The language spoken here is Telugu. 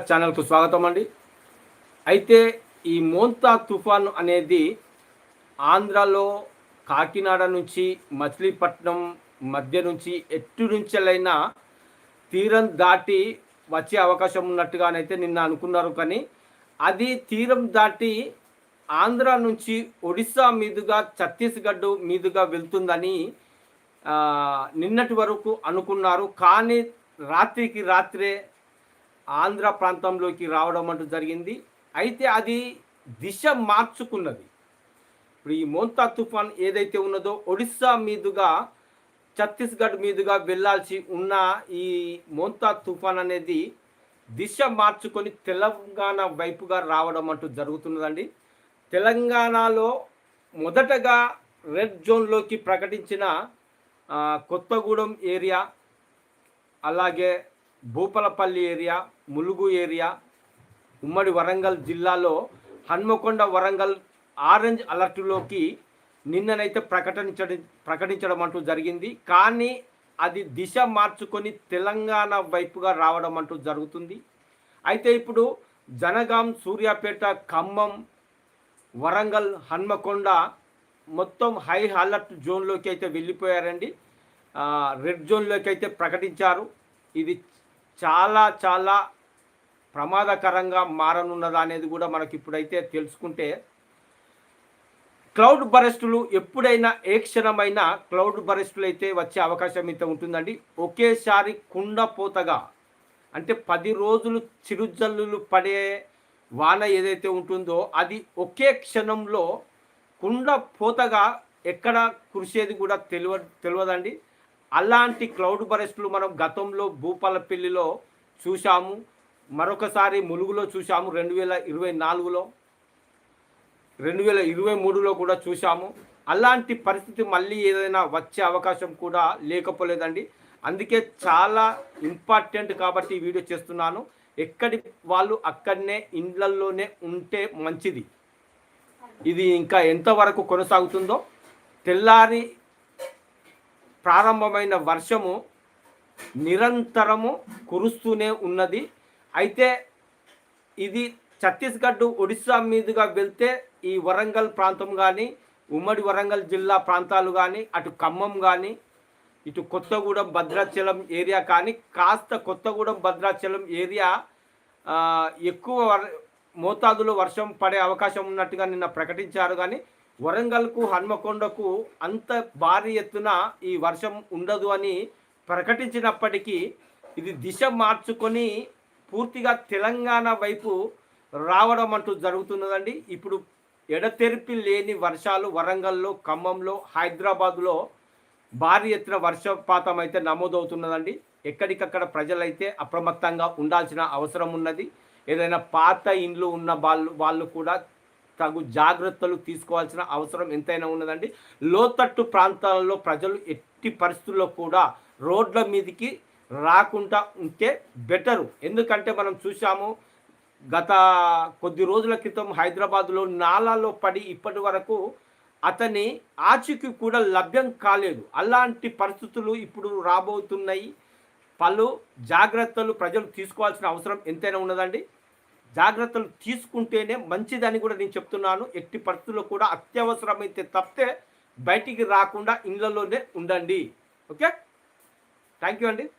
ఛానల్కు స్వాగతం అండి అయితే ఈ మోంతా తుఫాన్ అనేది ఆంధ్రాలో కాకినాడ నుంచి మచిలీపట్నం మధ్య నుంచి ఎట్టు నుంచెలైనా తీరం దాటి వచ్చే అవకాశం ఉన్నట్టుగానైతే నిన్న అనుకున్నారు. కానీ అది తీరం దాటి ఆంధ్ర నుంచి ఒడిస్సా మీదుగా ఛత్తీస్గఢ్ మీదుగా వెళ్తుందని నిన్నటి వరకు అనుకున్నారు. కానీ రాత్రికి రాత్రే ఆంధ్ర ప్రాంతంలోకి రావడం అంటూ జరిగింది. అయితే అది దిశ మార్చుకున్నది. ఇప్పుడు ఈ మోంతా తుఫాన్ ఏదైతే ఉన్నదో ఒడిస్సా మీదుగా ఛత్తీస్గఢ్ మీదుగా వెళ్ళాల్సి ఉన్న ఈ మోంతా తుఫాన్ అనేది దిశ మార్చుకొని తెలంగాణ వైపుగా రావడం అంటూ జరుగుతున్నదండి. తెలంగాణలో మొదటగా రెడ్ జోన్లోకి ప్రకటించిన కొత్తగూడెం ఏరియా అలాగే భూపలపల్లి ఏరియా ములుగు ఏరియా ఉమ్మడి వరంగల్ జిల్లాలో హన్మకొండ వరంగల్ ఆరెంజ్ అలర్ట్లోకి నిన్ననైతే ప్రకటించడం ప్రకటించడం అంటూ జరిగింది. కానీ అది దిశ మార్చుకొని తెలంగాణ వైపుగా రావడం అంటూ జరుగుతుంది. అయితే ఇప్పుడు జనగాం సూర్యాపేట ఖమ్మం వరంగల్ హన్మకొండ మొత్తం హై అలర్ట్ జోన్లోకి అయితే వెళ్ళిపోయారండి. రెడ్ జోన్లోకి అయితే ప్రకటించారు. ఇది చాలా చాలా ప్రమాదకరంగా మారనున్నదా అనేది కూడా మనకి ఇప్పుడైతే తెలుసుకుంటే క్లౌడ్ బరెస్టులు ఎప్పుడైనా ఏ క్షణమైనా క్లౌడ్ బరెస్టులు అయితే వచ్చే అవకాశం అయితే ఉంటుందండి. ఒకేసారి కుండపోతగా అంటే పది రోజులు చిరుజల్లులు పడే వాన ఏదైతే ఉంటుందో అది ఒకే క్షణంలో కుండపోతగా ఎక్కడ కురిసేది కూడా తెలియ తెలియదండి. అలాంటి క్లౌడ్ బరెస్టులు మనం గతంలో భూపాలపల్లిలో చూసాము మరొకసారి ములుగులో చూశాము రెండు వేల ఇరవై నాలుగులో రెండు వేల ఇరవై మూడులో కూడా చూశాము. అలాంటి పరిస్థితి మళ్ళీ ఏదైనా వచ్చే అవకాశం కూడా లేకపోలేదండి. అందుకే చాలా ఇంపార్టెంట్ కాబట్టి ఈ వీడియో చేస్తున్నాను. ఎక్కడి వాళ్ళు అక్కడనే ఇండ్లల్లోనే ఉంటే మంచిది. ఇది ఇంకా ఎంతవరకు కొనసాగుతుందో తెల్లారి ప్రారంభమైన వర్షము నిరంతరము కురుస్తూనే ఉన్నది. అయితే ఇది ఛత్తీస్గఢ్ ఒడిస్సా మీదుగా వెళ్తే ఈ వరంగల్ ప్రాంతం కానీ ఉమ్మడి వరంగల్ జిల్లా ప్రాంతాలు కానీ అటు ఖమ్మం కానీ ఇటు కొత్తగూడెం భద్రాచలం ఏరియా కానీ కాస్త కొత్తగూడెం భద్రాచలం ఏరియా ఎక్కువ మోతాదులో వర్షం పడే అవకాశం ఉన్నట్టుగా నిన్న ప్రకటించారు కానీ వరంగల్కు హన్మకొండకు అంత భారీ ఎత్తున ఈ వర్షం ఉండదు అని ప్రకటించినప్పటికీ ఇది దిశ మార్చుకొని పూర్తిగా తెలంగాణ వైపు రావడం అంటూ జరుగుతున్నదండి. ఇప్పుడు ఎడతెరిపి లేని వర్షాలు వరంగల్లో ఖమ్మంలో హైదరాబాద్లో భారీ ఎత్తున వర్షపాతం అయితే నమోదవుతున్నదండి. ఎక్కడికక్కడ ప్రజలైతే అప్రమత్తంగా ఉండాల్సిన అవసరం ఉన్నది. ఏదైనా పాత ఇండ్లు ఉన్న వాళ్ళు వాళ్ళు కూడా తగు జాగ్రత్తలు తీసుకోవాల్సిన అవసరం ఎంతైనా ఉన్నదండి. లోతట్టు ప్రాంతాలలో ప్రజలు ఎట్టి పరిస్థితుల్లో కూడా రోడ్ల మీదకి రాకుండా ఉంటే బెటరు. ఎందుకంటే మనం చూసాము గత కొద్ది రోజుల క్రితం హైదరాబాద్లో నాలాలో పడి ఇప్పటి వరకు అతని ఆచికి కూడా లభ్యం కాలేదు. అలాంటి పరిస్థితులు ఇప్పుడు రాబోతున్నాయి. పలు జాగ్రత్తలు ప్రజలు తీసుకోవాల్సిన అవసరం ఎంతైనా ఉన్నదండి. జాగ్రత్తలు తీసుకుంటేనే మంచిదని కూడా నేను చెప్తున్నాను. ఎట్టి పరిస్థితుల్లో కూడా అత్యవసరమైతే తప్పితే బయటికి రాకుండా ఇళ్ళలోనే ఉండండి. ఓకే? థ్యాంక్ యూ అండి.